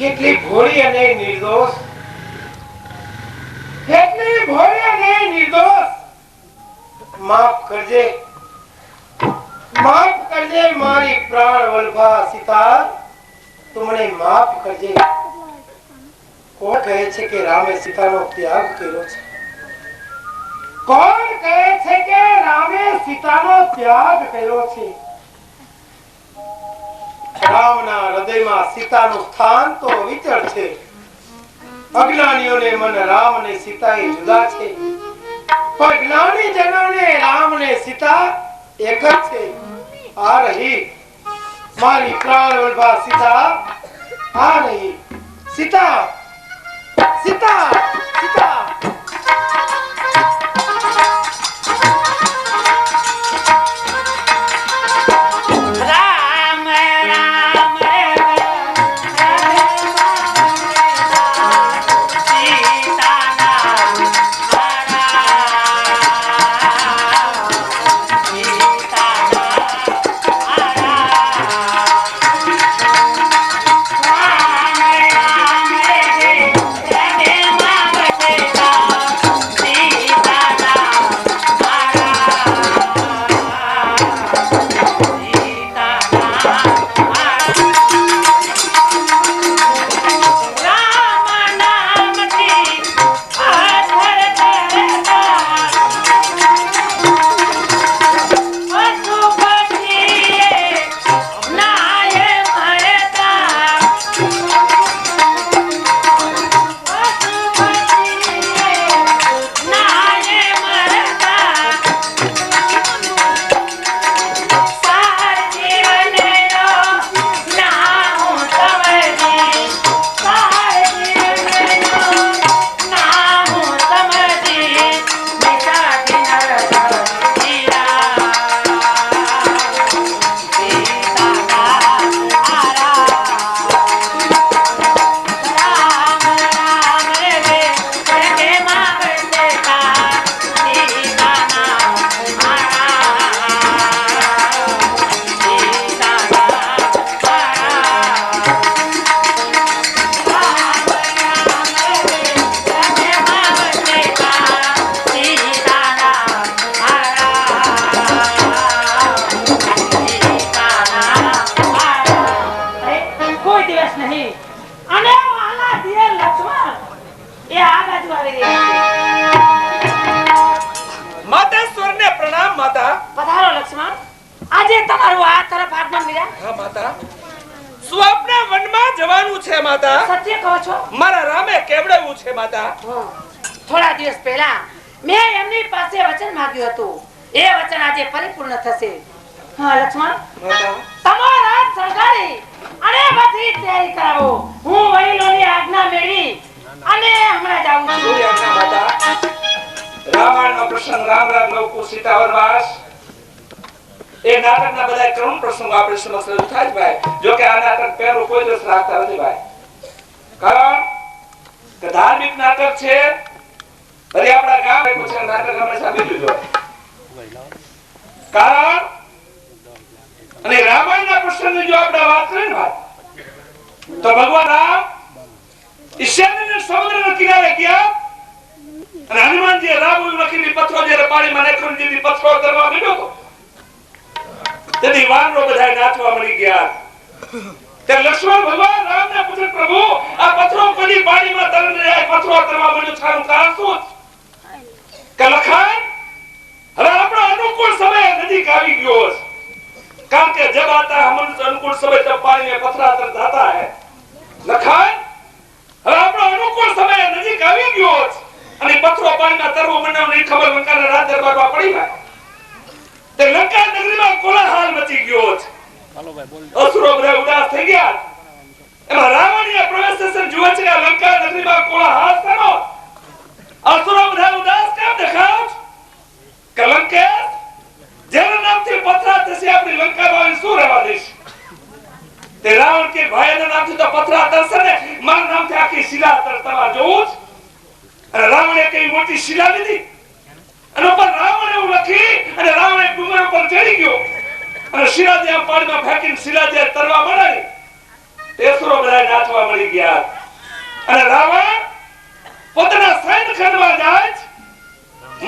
કેટલી ભોળી અને નિર્દોષ. કેટલી સીતા. તું માફ કરજે. કોણ કહે છે કે રામે સીતાનો ત્યાગ કર્યો છે? કોણ કહે છે કે રામે સીતાનો ત્યાગ કર્યો છે? રામના હૃદયમાં સીતાનું સ્થાન તો અવિચળ છે. અજ્ઞાનીઓને મન રામ ને સીતા એ જુદા છે. પણ જ્ઞાની જનોને રામ ને સીતા એક જ છે. આ રહી. મારી પ્રાણ વલ્ભા સીતા આ રહી. સીતા માતા. પધારો લક્ષ્મણ. આજે તમારું આ તરફ આગમન મીરા. હા માતા. સ્વપ્ન વનમાં જવાનું છે માતા. સત્ય કહો છો? મારા રામે કેવડાવ્યું છે માતા. થોડા દિવસ પહેલા મેં એમની પાસે વચન માંગ્યું હતું. એ વચન આજે પરિપૂર્ણ થશે. હા લક્ષ્મણ? તમારા સરકારી અને બધી તૈયારી કરાવો. હું વડીલોની આજ્ઞા મેળવી અને હમણાં જાઉં છું. સૂર્ય ધાર્મિક નાટક છે. અને રામાયણના પ્રસંગ જો આપણે વાત કરીએ ને તો ભગવાન રામ ઈશાન્યના સમુદ્રના કિનારે ગયા. અને હનુમાનજી રામ ને પૂછે પથરો કદી પાણીમાં તરણ રહ્યા? પથરો કરવા માંડ્યો સારું હવે આપણો અનુકૂળ સમય નજીક આવી ગયો કારણ કે જબ આતા હમ સમય પાણી પથરા હે. લખાણ હવે આપણો અનુકૂળ સમય નજીક આવી ગયો અને પથરો પાણીમાં તરવો મને નહીં ખબર લંકાના રાજ દરબારમાં પડી ગયા. તે લંકા નગરીમાં કોલાહલ મચી ગયો છે. અસુરો બધા ઉદાસ થઈ ગયા. એમાં રાવણીય પ્રવેશ દર્શન જુએ છે આ લંકા નગરીમાં કોલાહલ શેનો અસુરો બધા ઉદાસ કેમ દેખાવ કલંકે જેના નામથી પથરા થશે આપણી લંકામાં શું રહેવા દઈશ? તે રાવણ કે ભાઈના નામથી તો પથરા તરશે ને? મારા નામથી આખી શિલા તરતા જોઉં જ અને રાવણે કઈ મોટી શિલા લીધી? અને પણ રાવણ એવું લખી, અને રાવણ એક ગયો. અને શિલા પાણીમાં ફેંકીને શિલા તરવા મળે નાચવા મળી ગયા. રાવણ પોતાના સૈન્ય ખંડમાં જાય.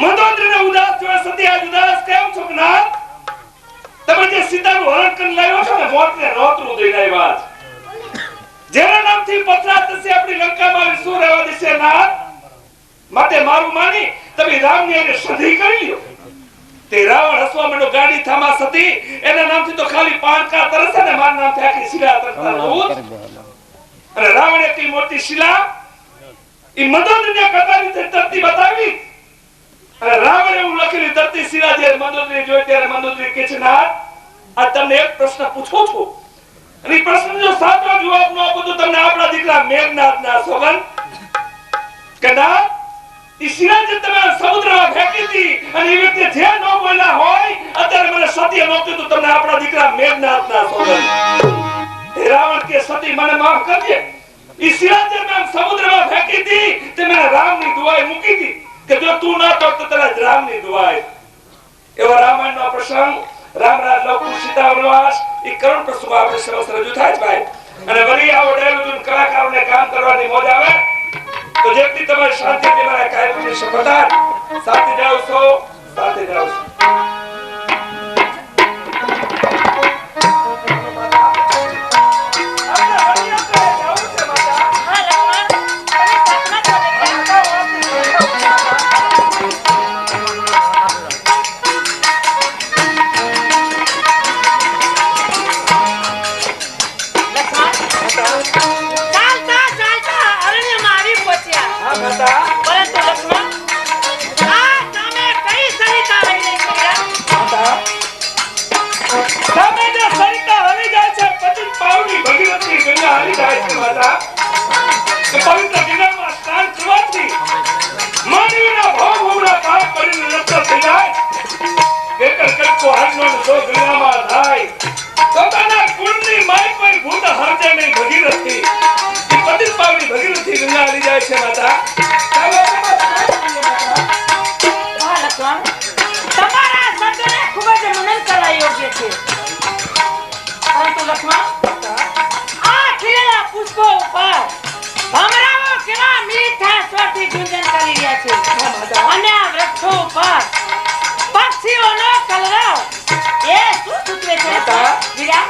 મંદોદરીને ઉદાસ જોયા સતી ઉદાસ, કેમ છો નાથ તમે જે સીતાનું હરણ કરી લાવ્યો છો ને, મોતને નોતરું દઈને આવ્યા. જેના નામથી પથરા થશે, આપણી લંકામાં શું રહેવા દેશે, ના? માટે મારું માની તમે રામની એને સધી કરી લો. તે રાવણ હસવા માંડો ગાડી થામા સતી એના નામથી તો ખાલી પાણકા તરસે ને મારા નામથી આખી શિલા તરસતા અને રાવણે કઈ મોટી શિલા ઈ મંદોદરીને કટારી તે ધરતી બતાવી. અને રાવણે એવું લખેલી ધરતી શિલા જ્યારે મંદોદરી જોઈ ત્યારે મંદોદરી કે છે ના આ તમને એક પ્રશ્ન પૂછું છું. અને પ્રશ્ન જો સાચો જવાબ ન આપો તો તમને આપણા દીકરા મેઘનાથ ના સોગન કે ના શિલા તમે મૂકી કે જો તું ના તો તો જ રામની દુઆએ. એવો રામાયણનો પ્રસંગ, રામ રાજ લવકુશ સીતા વનવાસ એ કરુણ પ્રસંગો આપણે સરસ થાય ભાઈ. અને વળી આવો ડાયલોગ કલાકારોને કામ કરવાની મોજ આવે. તો જેટલી તમારી શાંતિ મારા કાર્યક્રમની સફળતા સાથે જાઓ છો સાથે જાઓ છો સામે જે સરિતા હરી જાય છે, પછી પાવડી ભગીરથની ગંગા થાય. પોતાના કુળની માય કોઈ ભૂત હરજે નહીં ભગીરથી એ પતિત પાવડી ભગીરથની ગંગા હરી જાય છે માતા. છે. પરંતુ લક્ષ્મણ આ ખીલેલા પુષ્પો ઉપર ભમરાઓ કેવા મીઠા સ્વરથી ગુંજન કરી રહ્યા છે. અને આ વૃક્ષો ઉપર પક્ષીઓનો કલરવ. એ શું સૂચવે છે. વીરા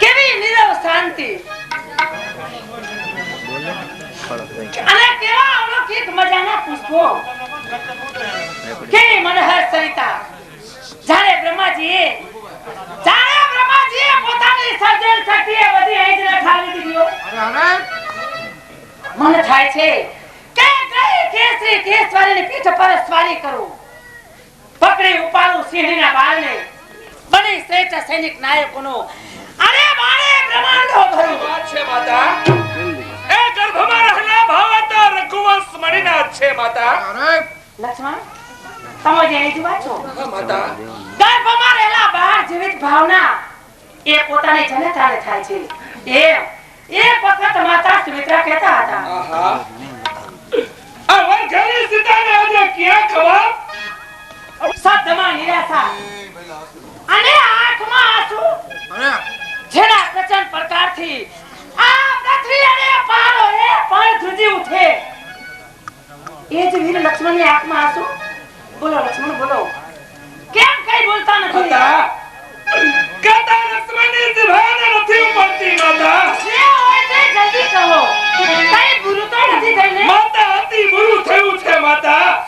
કેવી નિરવ શાંતિ? અને કેવા અવલોકિત મજાના પુષ્પો? કેવી મનોહર સરિતા? જ્યારે બ્રહ્માજીએ જ્યારે બ્રહ્માજીએ પોતાની સર્જન શક્તિએ બધી અહીંને ઠાલી દીધો મને થાય છે કે ગઈ કેસરી કેસવારીની પીઠ પર સ્વારી કરું. પકડી ઉપાડું સિંહ સિંહના બાળને બની શ્રેષ્ઠ સૈનિક નાયકોનો અરે બાણે બ્રહ્માંડો ભરું. વાત છે માતા. એ ગર્ભમાં રહેલા ભાવત રઘુવંશ મણીના છે માતા. લક્ષ્મણ તમે જે અહીં જુવા છો માતા. ગર્ભમાં રહેલા બાળ જીવિત ભાવના એ પોતાની જનતાને થાય છે. એ એક વખત માતા સુમિત્રા કહેતા હતા. આહા. આ ઘરે સીતાને આજે ક્યાં ખબર? શબ્દમાં નિરાશા. અને આંખમાં આંસુ. જેના પ્રચંડ પ્રકારથી આ પૃથ્વી અને પારો એ પણ ધ્રુજી ઉઠે. એ જ વીર લક્ષ્મણની આંખમાં આંસુ. બોલો લક્ષ્મણ બોલો. કેમ કઈ બોલતા નથી? કદા લક્ષ્મણની જીભાને નથી ઉમડતી માતા. જે હોય તે જલ્દી કહો. કઈ ભૂરું તો નથી થઈને? માતા અતિ ભૂરું થયું છે માતા.